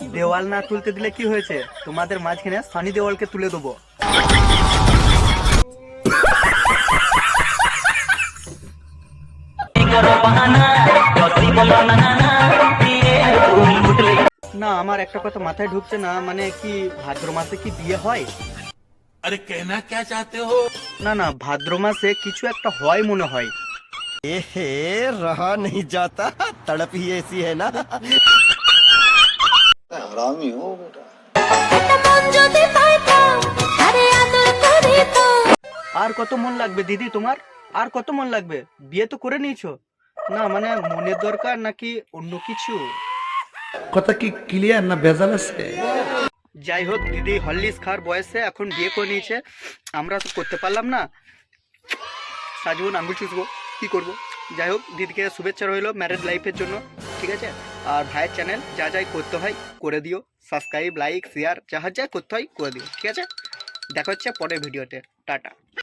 দেওয়াল না তুলতে দিলে কি হয়েছে? তোমাদের মাঝখানে সানি দেওয়ালকে তুলে দেবো। না, আমার একটা কথা মাথায় ঢুকছে না মানে কি ভাদ্র মাসে কি বিয়ে হয়? আরে কেনা কে চাতে হো? না না ভাদ্র মাসে কিছু একটা হয় মনে হয়। এহে রহা নেই যাতা তড়প হি এসি হে না। আরামি হো বেটা। আর কত মন লাগবে দিদি তোমার? আর কত মন লাগবে? বিয়ে তো করে নিয়েছো। না মানে মনের দরকার নাকি অন্য কিছু? কথা কি ক্লিয়ার না ভেজাল আছে? যাই হোক দিদি হরলিক্স খাওয়ার বয়সে এখন বিয়ে করে নিয়েছে। আমরা তো করতে পারলাম না। সাজবন আঙ্গুল চুষবো, কী করব? যাই হোক দিদিকে শুভেচ্ছা রইল ম্যারেজ লাইফের জন্য, ঠিক আছে? আর ভাইয়ের চ্যানেল যা যাই করতে হয়, করে দিও। সাবস্ক্রাইব লাইক শেয়ার যা যা করতে হয়, করে দিও, ঠিক আছে? দেখা হচ্ছে পরের ভিডিওতে টাটা।